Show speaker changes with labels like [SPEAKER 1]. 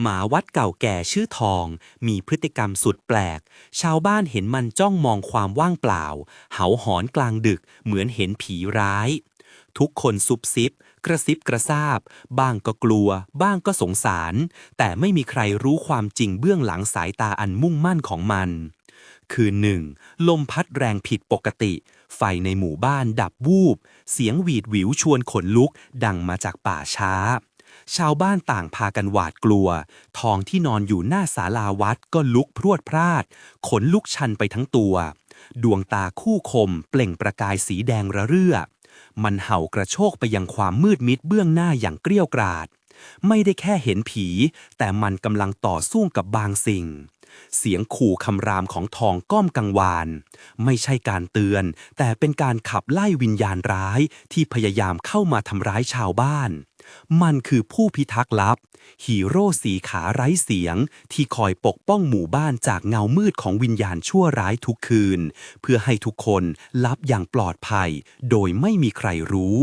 [SPEAKER 1] หมาวัดเก่าแก่ชื่อทอง มีพฤติกรรมสุดแปลก ชาวบ้านเห็นมันจ้องมองความว่างเปล่า เหาหอนกลางดึกเหมือนเห็นผีร้าย ทุกคนซุบซิบ กระซิบกระซาบ บ้างก็กลัว บ้างก็สงสาร แต่ไม่มีใครรู้ความจริงเบื้องหลังสายตาอันมุ่งมั่นของมัน คืนหนึ่ง ลมพัดแรงผิดปกติ ไฟในหมู่บ้านดับวูบ เสียงหวีดหวิวชวนขนลุก ดังมาจากป่าช้า ชาวบ้านต่างพากันหวาดกลัว ทองที่นอนอยู่หน้าศาลาวัดก็ลุกพรวดพราด ขนลุกชันไปทั้งตัว ดวงตาคู่คม เปล่งประกายสีแดงระเรื่อ มันเห่ากระโชกไปยังความมืดมิดเบื้องหน้าอย่างเกรี้ยวกราด ไม่ได้แค่เห็นผี แต่มันกำลังต่อสู้กับบางสิ่ง เสียงขู่คำรามของทองก้อมกังวาน ไม่ใช่การเตือน แต่เป็นการขับไล่วิญญาณร้ายที่พยายามเข้ามาทำร้ายชาวบ้าน มันคือผู้พิทักษ์ลับ ฮีโร่สีขาไร้เสียง ที่คอยปกป้องหมู่บ้านจากเงามืดของวิญญาณชั่วร้ายทุกคืน เพื่อให้ทุกคนลับอย่างปลอดภัย โดยไม่มีใครรู้